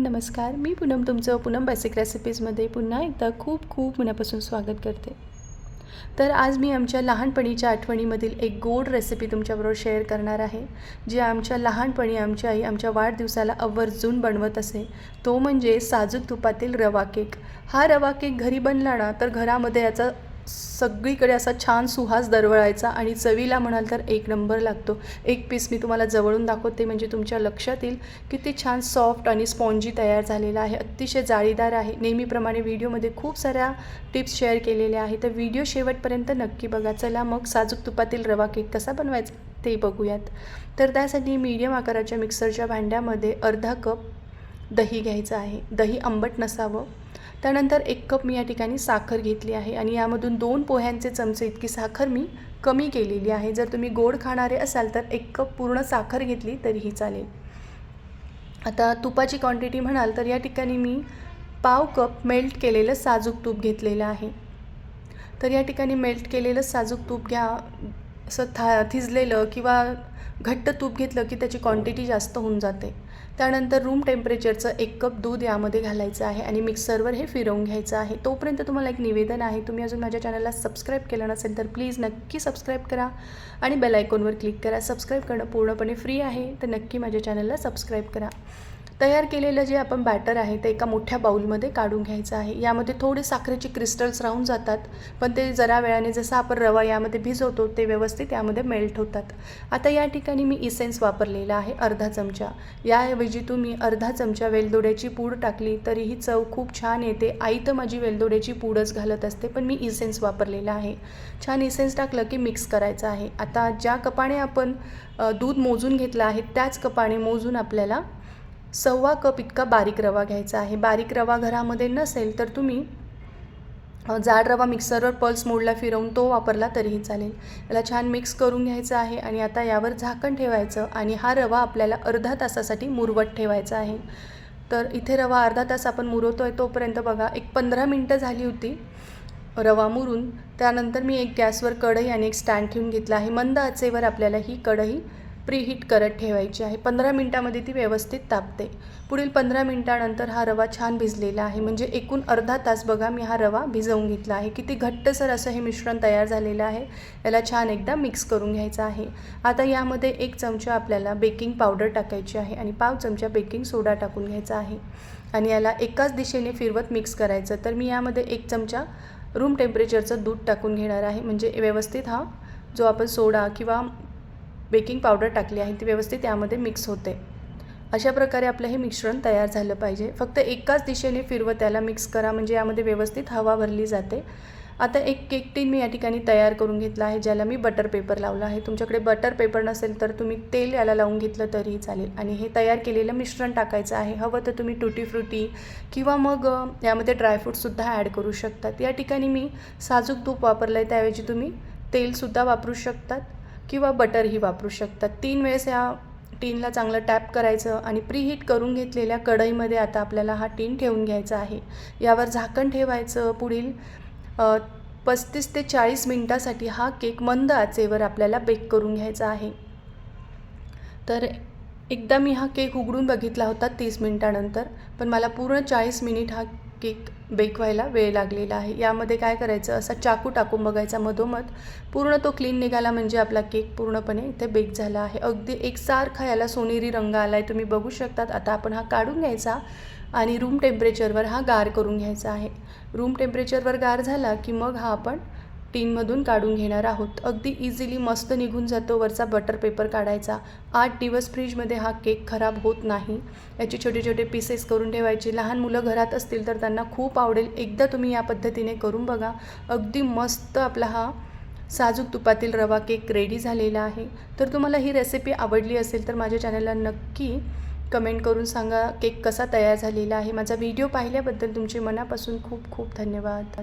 नमस्कार मी पूनम तुमचं पूनम बेसिक रेसिपीजमध्ये पुन्हा एकदा खूप खूप मनापासून स्वागत करते. तर आज मी आमच्या लहानपणीच्या आठवणीमधील एक गोड रेसिपी तुमच्याबरोबर शेअर करणार आहे जी आमच्या लहानपणी आमची आई आमच्या वाढदिवसाला आवर्जून बनवत असे. तो म्हणजे साजूक तुपातील रवा केक. हा रवा केक घरी बनला ना तर घरामध्ये याचा सगळीकडे असा छान सुहास दरवळायचा आणि चवीला म्हणाल तर एक नंबर लागतो. एक पीस मी तुम्हाला जवळून दाखवते म्हणजे तुमच्या लक्षात येईल किती छान सॉफ्ट आणि स्पॉन्जी तयार झालेला आहे. अतिशय जाळीदार आहे. नेहमीप्रमाणे व्हिडिओमध्ये खूप साऱ्या टिप्स शेअर केलेल्या आहेत. तर व्हिडिओ शेवटपर्यंत नक्की बघा. चला मग साजूक तुपातील रवा केक कसा बनवायचा ते बघूयात. तर त्यासाठी मीडियम आकाराच्या मिक्सरच्या भांड्यामध्ये अर्धा कप दही घ्यायचं आहे. दही आंबट नसावं. त्यानंतर एक कप मी या ठिकाणी साखर घेतली आहे आणि यामधून दोन पोह्यांचे चमचे इतकी साखर मी कमी केलेली आहे. जर तुम्ही गोड खाणारे असाल तर एक कप पूर्ण साखर घेतली तरीही चालेल. आता तुपाची क्वांटिटी म्हणाल तर या ठिकाणी मी पाव कप मेल्ट केलेलं साजूक तूप घेतलेलं आहे. तर या ठिकाणी मेल्ट केलेलं साजूक तूप घ्या. असं था थिजलेलं किंवा घट्ट तूप घेतलं की त्याची क्वांटिटी जास्त होऊन जाते. त्यानंतर रूम टेम्परेचरचं एक कप दूध यामध्ये घालायचं आहे आणि मिक्सरवर हे फिरवून घ्यायचं आहे. तोपर्यंत तुम्हाला एक निवेदन आहे. तुम्ही अजून माझ्या चॅनलला सबस्क्राईब केलं नसेल तर प्लीज नक्की सबस्क्राईब करा आणि बेल आयकॉनवर क्लिक करा. सबस्क्राईब करणं पूर्णपणे फ्री आहे. तर नक्की माझ्या चॅनलला सबस्क्राईब करा. तयार केलेलं जे आपण बॅटर आहे ते एका मोठ्या बाऊलमध्ये काढून घ्यायचं आहे. यामध्ये थोडे साखरेचे क्रिस्टल्स राहून जातात. पण ते जरा वेळाने जसं आपण रवा यामध्ये भिजवतो ते व्यवस्थित यामध्ये मेल्ट होतात. आता या ठिकाणी मी इसेन्स वापरलेला आहे अर्धा चमचा. याऐवजी तुम्ही अर्धा चमचा वेलदोड्याची पूड टाकली तरीही चव खूप छान येते. आई तर माझी वेलदोड्याची पूडच घालत असते पण मी इसेन्स वापरलेला आहे. छान इसेन्स टाकलं की मिक्स करायचं आहे. आता ज्या कपाने आपण दूध मोजून घेतलं आहे त्याच कपाने मोजून आपल्याला सव्वा कप इतका बारीक रवा घ्यायचा आहे. बारीक रवा घरामध्ये नसेल तर तुम्ही जाड रवा मिक्सरवर पल्स मोडला फिरवून तो वापरला तरीही चालेल. याला छान मिक्स करून घ्यायचं आहे आणि आता यावर झाकण ठेवायचं आणि हा रवा आपल्याला अर्धा तासासाठी मुरवत ठेवायचा आहे. तर इथे रवा अर्धा तास आपण मुरवतो आहे तोपर्यंत बघा एक पंधरा मिनटं झाली होती रवा मुरून. त्यानंतर मी एक गॅसवर कढई आणि एक स्टँड ठेवून घेतला आहे. मंद आचेवर आपल्याला ही कढई प्रीहीट करत ठेवायची आहे. पंधरा मिनटामध्ये ती व्यवस्थित तापते. पुढील पंधरा मिनटानंतर हा रवा छान भिजलेला आहे. म्हणजे एकूण अर्धा तास बघा मी हा रवा भिजवून घेतला आहे. किती घट्टसर असं हे मिश्रण तयार झालेलं आहे. याला छान एकदा मिक्स करून घ्यायचं आहे. आता यामध्ये एक चमचा आपल्याला बेकिंग पावडर टाकायची आहे आणि पाव चमचा बेकिंग सोडा टाकून घ्यायचा आहे. आणि याला एकाच दिशेने फिरवत मिक्स करायचं. तर मी यामध्ये एक चमचा रूम टेम्परेचरचं दूध टाकून घेणार आहे. म्हणजे व्यवस्थित हा जो आपण सोडा किंवा बेकिंग पावडर टाकली आहे ती व्यवस्थित यामध्ये मिक्स होते. अशा प्रकारे आपलं हे मिश्रण तयार झालं पाहिजे. फक्त एकाच दिशेने फिरवत त्याला मिक्स करा म्हणजे यामध्ये व्यवस्थित हवा भरली जाते. आता एक केक टीन मी या ठिकाणी तयार करून घेतला आहे ज्याला मी बटर पेपर लावला आहे. तुमच्याकडे बटर पेपर नसेल तर तुम्ही तेल याला लावून घेतलं तरीही चालेल. आणि हे तयार केलेलं मिश्रण टाकायचं आहे. हवं तर तुम्ही टुटी फ्रुटी किंवा मग यामध्ये ड्रायफ्रूटसुद्धा ॲड करू शकतात. या ठिकाणी मी साजूक तूप वापरलं आहे त्याऐवजी तुम्ही तेलसुद्धा वापरू शकतात. किंवा बटरही वापरू शकतात. तीन वेळेस या टीनला चांगलं टॅप करायचं आणि प्रीहीट करून घेतलेल्या कढईमध्ये आता आपल्याला हा टीन ठेवून घ्यायचा आहे. यावर झाकण ठेवायचं पुढील पस्तीस ते चाळीस मिनटासाठी हा केक मंद आचेवर आपल्याला बेक करून घ्यायचा आहे. तर एकदा मी हा केक उघडून बघितला होता तीस मिनटानंतर पण मला पूर्ण चाळीस मिनिट हा केक बेक व्हायला वेळ लागलेला आहे. यामध्ये काय करायचं? असा चाकू टाकून बघायचा मधोमध. पूर्ण तो क्लीन निघाला म्हणजे आपला केक पूर्णपणे इथे बेक झाला आहे. अगदी एकसारखा याला सोनेरी रंग आला आहे तुम्ही बघू शकतात. आता आपण हा काढून घ्यायचा आणि रूम टेम्परेचरवर हा गार करून घ्यायचा आहे. रूम टेम्परेचरवर गार झाला की मग हा आपण टीनमधून काढून घेणार आहोत. अगदी इझिली मस्त निघून जातो वरचा बटर पेपर काढायचा. आठ दिवस फ्रीजमध्ये हा केक खराब होत नाही. याचे छोटे छोटे पीसेस करून ठेवायचे. लहान मुलं घरात असतील तर त्यांना खूप आवडेल. एकदा तुम्ही या पद्धतीने करून बघा. अगदी मस्त आपला हा साजूक तुपातील रवा केक रेडी झालेला आहे. तर तुम्हाला ही रेसिपी आवडली असेल तर माझ्या चॅनलला नक्की कमेंट करून सांगा. केक कसा तयार झालेला आहे? माझा व्हिडिओ पाहिल्याबद्दल तुमचे मनापासून खूप खूप धन्यवाद.